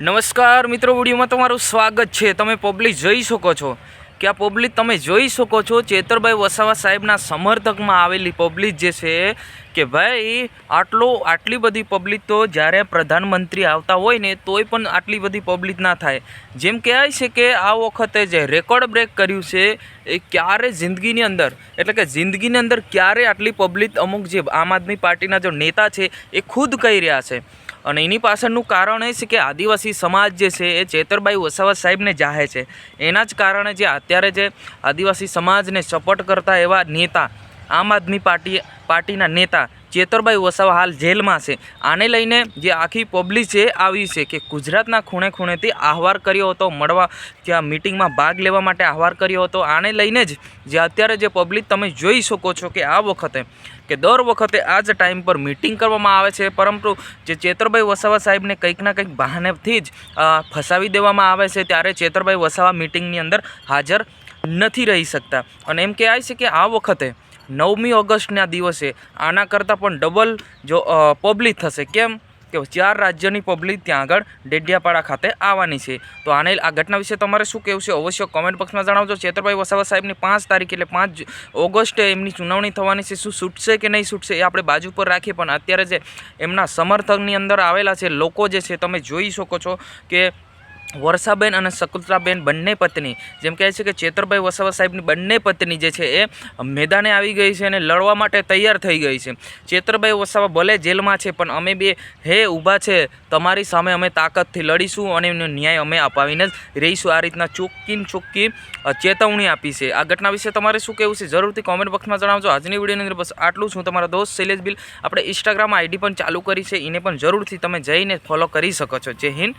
નમસ્કાર મિત્રો, વિડીયોમાં તમારું સ્વાગત છે. તમે પબ્લિક જોઈ શકો છો. કે આ પબ્લિક તમે જોઈ શકો છો. ચેતરભાઈ વસાવા સાહેબના સમર્થકમાં આવેલી પબ્લિક જે છે કે ભાઈ, આટલો, આટલી બધી પબ્લિક તો જ્યારે પ્રધાનમંત્રી આવતા હોય ને, તોય પણ આટલી બધી પબ્લિક ના થાય. જેમ કહેવાય છે કે આ વખતે જે રેકોર્ડ બ્રેક કર્યું છે, એ ક્યારે જિંદગીની અંદર? એટલે કે જિંદગીની અંદર ક્યારે આટલી પબ્લિક અમુક જે આમ આદમી પાર્ટીના જો નેતા છે, એ ખુદ કહી રહ્યા છે? અને એની પાછળનું કારણ એ છે કે આદિવાસી સમાજ જે છે, એ ચેતરભાઈ વસાવા સાહેબને જાહે છે. એના જ કારણે જે અત્યારે જે આદિવાસી સમાજને સપોર્ટ કરતા એવા નેતા આમ આદમી પાર્ટી, પાર્ટીના નેતા ચેતરભાઈ વસાવા હાલ જેલમાં છે. આને લઈને જે આખી પબ્લિક છે આવી છે કે ગુજરાતના ખૂણે ખૂણેથી આહવાર કર્યો હતો, મળવા ત્યાં મિટિંગમાં ભાગ લેવા માટે આહવાર કર્યો હતો. આને લઈને જ જે અત્યારે જે પબ્લિક તમે જોઈ શકો છો કે આ વખતે, કે દર વખતે આ જ ટાઈમ પર મિટિંગ કરવામાં આવે છે. પરંતુ જે ચેતરભાઈ વસાવા સાહેબને કંઈક ના કંઈક બહાનેથી જ ફસાવી દેવામાં આવે છે, ત્યારે ચેતરભાઈ વસાવા મિટિંગની અંદર હાજર નથી રહી શકતા. અને એમ કહેવાય છે કે આ વખતે નવમી ઓગસ્ટના દિવસે. આના કરતાં પણ ડબલ જો પબ્લિક થશે. કેમ? કે ચાર રાજ્યની પબ્લિક ત્યાં આગળ ડેડિયાપાડા ખાતે આવવાની છે. તો આને, આ ઘટના વિશે તમારે શું કહેવું છે અવશ્ય કોમેન્ટ બોક્સમાં જણાવજો. ચેતરભાઈ વસાવા સાહેબની પાંચ તારીખ એટલે પાંચ ઓગસ્ટે એમની સુનાવણી થવાની છે. શું છૂટશે કે નહીં છૂટશે એ આપણે બાજુ પર રાખીએ. પણ અત્યારે જે એમના સમર્થકની અંદર આવેલા છે, લોકો જે છે, તમે જોઈ શકો છો કે વર્ષાબેન અને શકુંતલાબેન બંને પત્ની. જેમ કહે છે કે ચેતરભાઈ વસાવા સાહેબની બંને પત્ની જે છે એ મેદાને આવી ગઈ છે અને લડવા માટે તૈયાર થઈ ગઈ છે. ચેતરભાઈ વસાવા ભલે જેલમાં છે, પણ અમે બે હે ઊભા છે. તમારી સામે અમે તાકાતથી લડીશું અને એમનો ન્યાય અમે અપાવીને જ રહીશું. આ રીતના ચોખ્ખી ચોક્કી ચેતવણી આપી છે. આ ઘટના વિશે તમારે શું કહેવું છે, જરૂરથી કોમેન્ટ બોક્સમાં જણાવજો. આજની વિડીયોની અંદર બસ આટલું છું તમારા દોસ્ત શૈલેષ બિલ, આપણે ઇન્સ્ટાગ્રામ આઈડી પણ ચાલુ કરી છે. એને પણ જરૂરથી તમે જઈને ફોલો કરી શકો છો. જય હિન્દ.